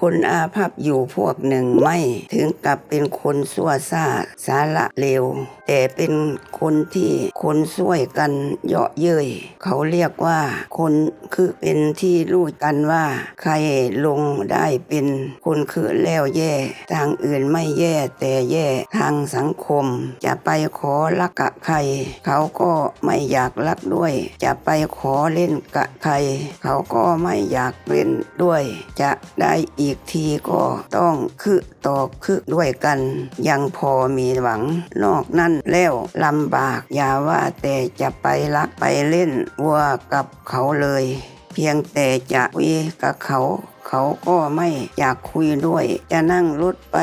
คนอาภัพอยู่พวกหนึ่งไม่ถึงกับเป็นคนสั่วซ่าสาระเลว แต่เป็นคนที่คนช่วยกันเยาะเย้ยเขาเรียกว่าคนคือเป็นที่รู้กันว่า ใครลงได้เป็นคนคือแล้วแย่ ทางอื่นไม่แย่แต่แย่ทางสังคม จะไปขอรักกะใคร เขาก็ไม่อยากรักด้วย จะไปขอเล่นกะใคร เขาก็ไม่อยากเล่นด้วย จะได้อีกทีก็ต้องคือตอกคือด้วยกัน ยังพอมีหวังนอกนั้นแล้วลำบากอย่าว่าแต่จะไปรักไปเล่นวัวกับเขาเลย พียงแต่จะคุยกับเขาเขาก็ไม่อยากคุยด้วย จะนั่งรถไป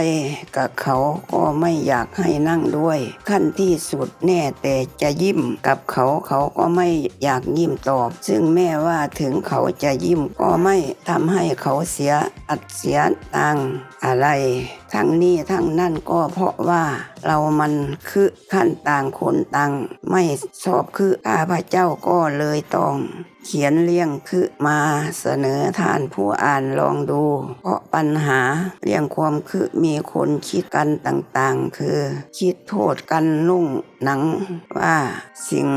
กับเขาก็ไม่อยากให้นั่งด้วย ขั้นที่สุดแน่แต่จะยิ้มกับเขาเขาก็ไม่อยากยิ้มตอบ ซึ่งแม่ว่าถึงเขาจะยิ้มก็ไม่ทำให้เขาเสียอัดเสียตังอะไร ทั้งนี้ทั้งนั่นก็เพราะว่าเรามันคือขั้นต่างคนต่างไม่ชอบคือข้าพระเจ้าก็เลยต้อง เขียนเลี่ยงคือมาเสนอท่านผู้อ่านลองดู เพราะปัญหาเรื่องความคือมีคนคิดกันต่างๆ คือ คิดโทษกันนุ่งหนังว่าสิ่ง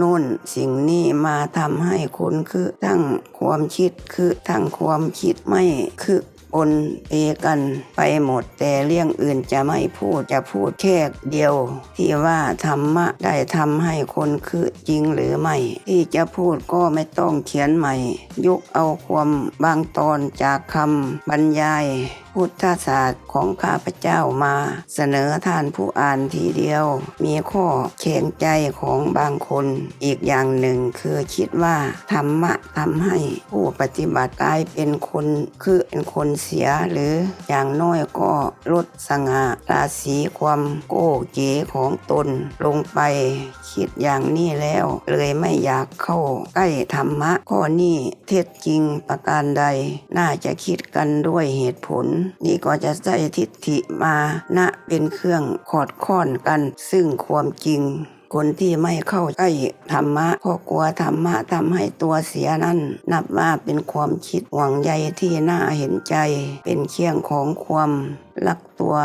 นู่นสิ่งนี้มาทำให้คนคือทั้งความคิดคือทั้งความคิดไม่คือ ปนเปกันไปหมด แต่เรื่องอื่นจะไม่พูดจะพูดแค่เดียว ที่ว่าธรรมะได้ทำให้คนคือจริงหรือไม่ ที่จะพูดก็ไม่ต้องเขียนใหม่ ยกเอาความบางตอนจากคำบรรยาย พุทธศาสตร์ของข้าพเจ้ามา เสนอท่านผู้อ่านทีเดียว มีข้อแข็งใจของบางคน อีกอย่างหนึ่งคือคิดว่าธรรมะทำให้ผู้ปฏิบัติกลายเป็นคนคือเป็นคนเสียหรืออย่างน้อยก็ลดสง่าราศีความโก้เก๋ของตนลงไป คิดอย่างนี้แล้ว เลยไม่อยากเข้าใกล้ธรรมะข้อนี้เท็จจริงประการใด น่าจะคิดกันด้วยเหตุผลนี่ก็จะใช้ทิฏฐิมานะเป็นเครื่องขอดค้อนกัน ซึ่งความจริงคนที่ไม่เข้าใกล้ธรรมะเพราะกลัวธรรมะทำให้ตัวเสียนั่น นับว่าเป็นความคิดหวังใยที่น่าเห็นใจ เป็นเคียงของความ รักตัว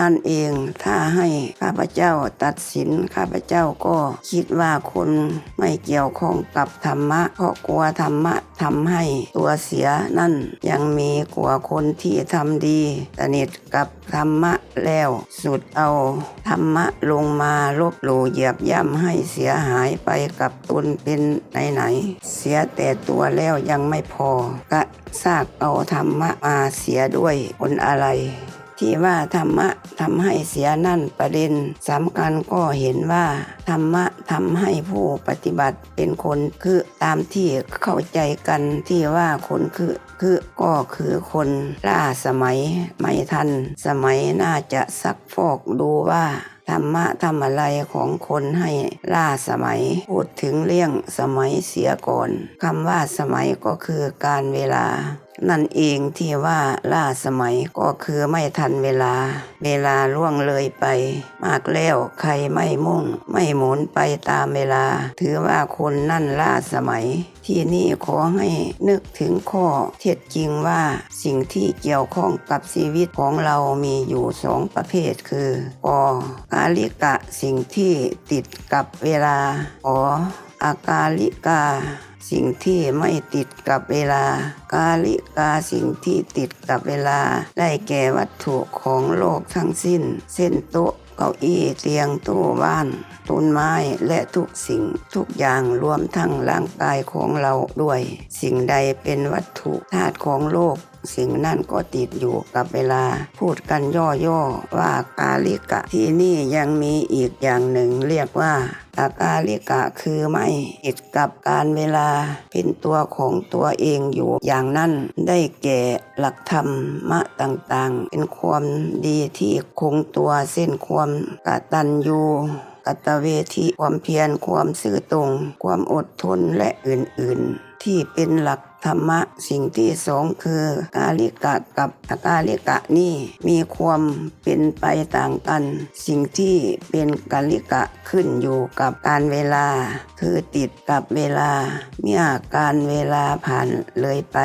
นั่นเอง ถ้าให้ข้าพเจ้าตัดสินข้าพเจ้าก็คิดว่าคนไม่เกี่ยวข้องกับธรรมะ เพราะกลัวธรรมะทำให้ตัวเสียนั่นยังมีกว่าคนที่ทำดีสนิทกับธรรมะแล้วสุดเอาธรรมะลงมาลบหลู่เหยียบย่ำให้เสียหายไปกับตนเป็นไหนๆเสียแต่ตัวแล้วยังไม่พอ กะซากเอาธรรมะมาเสียด้วยผลอะไร ที่ว่าธรรมะทำให้เสียนั่นประเด็นสำคัญก็เห็นว่า ธรรมะทำให้ผู้ปฏิบัติเป็นคนคือตามที่เข้าใจกันที่ว่าคนคือคือก็คือคนล่าสมัยไม่ทัน สมัยน่าจะซักฟอกดูว่าธรรมะทำอะไรของคนให้ล่าสมัย พูดถึงเรื่องสมัยเสียก่อนคำว่าสมัยก็คือการเวลา นั่นเองที่ว่าล่าสมัยก็คือไม่ทันเวลา เวลาล่วงเลยไป มากแล้วใครไม่มุ่ง ไม่หมุนไปตามเวลา ถือว่าคนนั่นล่าสมัย ที่นี่ขอให้นึกถึงข้อเท็จจริงว่าสิ่งที่เกี่ยวข้องกับชีวิตของเรามีอยู่สองประเภทคือปอกาลิกะสิ่งที่ติดกับเวลาออ อากาลิกา สิ่งที่ไม่ติดกับเวลา กาลิกาสิ่งที่ติดกับเวลา ได้แก่วัตถุของโลกทั้งสิ้น เส้นโต๊ะเก้าอี้เตียงตู้บ้านต้นไม้และทุกสิ่งทุกอย่างรวมทั้งร่างกายของเราด้วย สิ่งใดเป็นวัตถุธาตุของโลก สิ่งนั่นก็ติดอยู่กับเวลา พูดกันย่อๆว่ากาลิกะ ที่นี่ยังมีอีกอย่างหนึ่งเรียกว่าอากาลิกะคือไม่ติดกับการเวลาเป็นตัวของตัวเองอยู่อย่างนั้นได้แก่หลักธรรมะต่างๆ เป็นความดีที่คงตัวเส้นความกตัญญูกตเวทีความเพียรความซื่อตรง ความอดทนและอื่นๆ ที่เป็นหลัก ธรรมะสิ่งที่สองคือกาลิกะกับอกาลิกะนี่มีความเป็นไปต่างกัน สิ่งที่เป็นกาลิกะขึ้นอยู่กับการเวลา คือติดกับเวลา เมื่อการเวลาผ่านเลยไป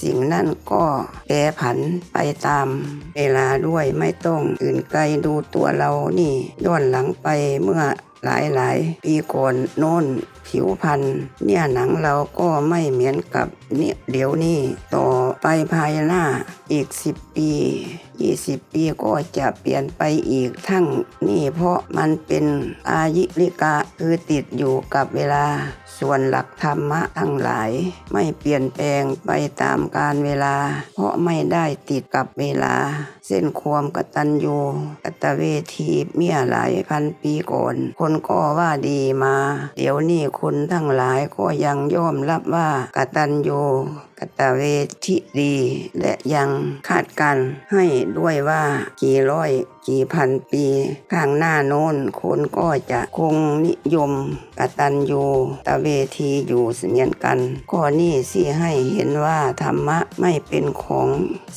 สิ่งนั้นก็แปรผันไปตาม เวลาด้วยไม่ต้องอื่นไกลดูตัวเรานี่ย้อนหลังไปเมื่อ หลายหลายๆปีก่อนโน้นผิวพรรณเนี่ยหนังเราก็ไม่เหมือนกับเนี่ยเดี๋ยวนี้ต่อไปภายหน้าอีก10ปี 20 ปีก็จะเปลี่ยนไปอีกทั้งนี่เพราะมันเป็นอายิลิกาคือติดอยู่กับเวลา ส่วนหลักธรรมะทั้งหลาย ไม่เปลี่ยนแปลงไปตามกาลเวลา เพราะไม่ได้ติดกับเวลา เส้นความกตัญญูกตเวทีเมื่อหลายพันปีก่อนคนก็ว่าดีมา เดี๋ยวนี้คนทั้งหลายก็ยังยอมรับว่ากตัญญูกตเวทิ ดี และยังคาดการณ์ให้ด้วยว่ากี่ร้อยกี่พันปี ข้างหน้าโน้นคนก็จะคงนิยมกตัญญูตะเวทีอยู่เสมียนกันข้อนี้สิให้เห็นว่าธรรมะไม่เป็นของ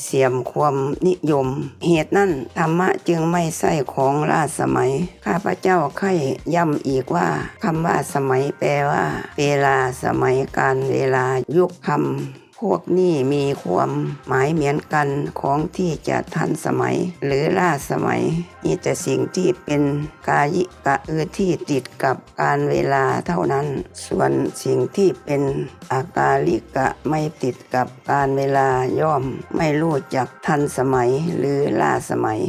เสียมความนิยม เหตุนั้นธรรมะจึงไม่ใช่ของล่าสมัย ข้าพเจ้าใคร่ย้ำอีกว่าคำว่าสมัยแปลว่า เวลาสมัยการเวลายุคคำ พวกนี้มีความหมายเหมือนกันของที่จะทันสมัยหรือล่าสมัยมีแต่สิ่งที่เป็นกายิกะเออที่ติดกับการเวลาเท่านั้น ส่วนสิ่งที่เป็นอากาลิกะไม่ติดกับการเวลาย่อมไม่รู้จักทันสมัยหรือล่าสมัย